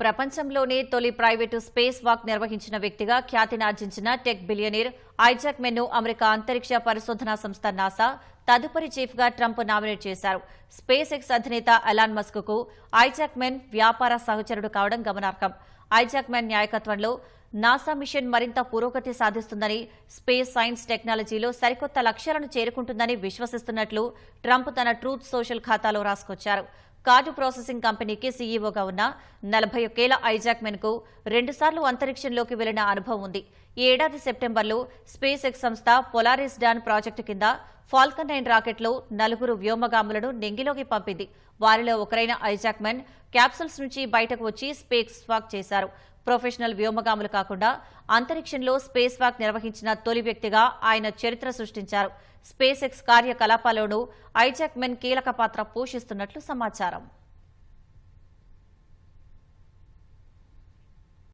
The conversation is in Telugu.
ప్రపంచంలోనే తొలి ప్రైవేటు స్పేస్ వాక్ నిర్వహించిన వ్యక్తిగా ఖ్యాతినార్జించిన టెక్ బిలియనీర్ ఐజాక్ మెన్ను అమెరికా అంతరిక్ష పరిశోధనా సంస్థ నాసా తదుపరి చీఫ్గా ట్రంప్ నామినేట్ చేశారు. స్పేస్ ఎక్స్ అధినేత అలాన్ మస్క్కు ఐజాక్ మెన్ వ్యాపార సహచరుడు కావడం గమనార్హం. ఐజాక్ మెన్ నాయకత్వంలో నాసా మిషన్ మరింత పురోగతి సాధిస్తుందని స్పేస్ సైన్స్ టెక్నాలజీలో సరికొత్త లక్ష్యాలను చేరుకుంటుందని విశ్వసిస్తున్నట్లు ట్రంప్ తన ట్రూత్ సోషల్ ఖాతాలో రాసుకొచ్చారు. కార్డు ప్రాసెసింగ్ కంపెనీకి సీఈఓగా ఉన్న నలభై ఒకేళ్ళ ఐజాక్ మెన్కు రెండుసార్లు అంతరిక్షంలోకి వెళ్ళిన అనుభవం ఉంది. ఈ ఏడాది సెప్టెంబర్లో స్పేస్ ఎక్స్ సంస్థ పొలారిస్ డాన్ ప్రాజెక్టు కింద ఫాల్కన్ నైన్ రాకెట్లో నలుగురు వ్యోమగాములను నెంగిలోకి పంపింది. వారిలో ఒకరైన ఐజాక్ మెన్ క్యాప్సూల్స్ నుంచి బయటకు వచ్చి స్పేస్ వాక్ చేశారు. ప్రొఫెషనల్ వ్యోమగాములు కాకుండా అంతరిక్షంలో స్పేస్ వాక్ నిర్వహించిన తొలి వ్యక్తిగా ఆయన చరిత్ర సృష్టించారు. స్పేస్ ఎక్స్ కార్యకలాపాల్లోనూ ఐజాక్ మెన్ కీలక పాత్ర పోషిస్తున్నట్లు సమాచారం.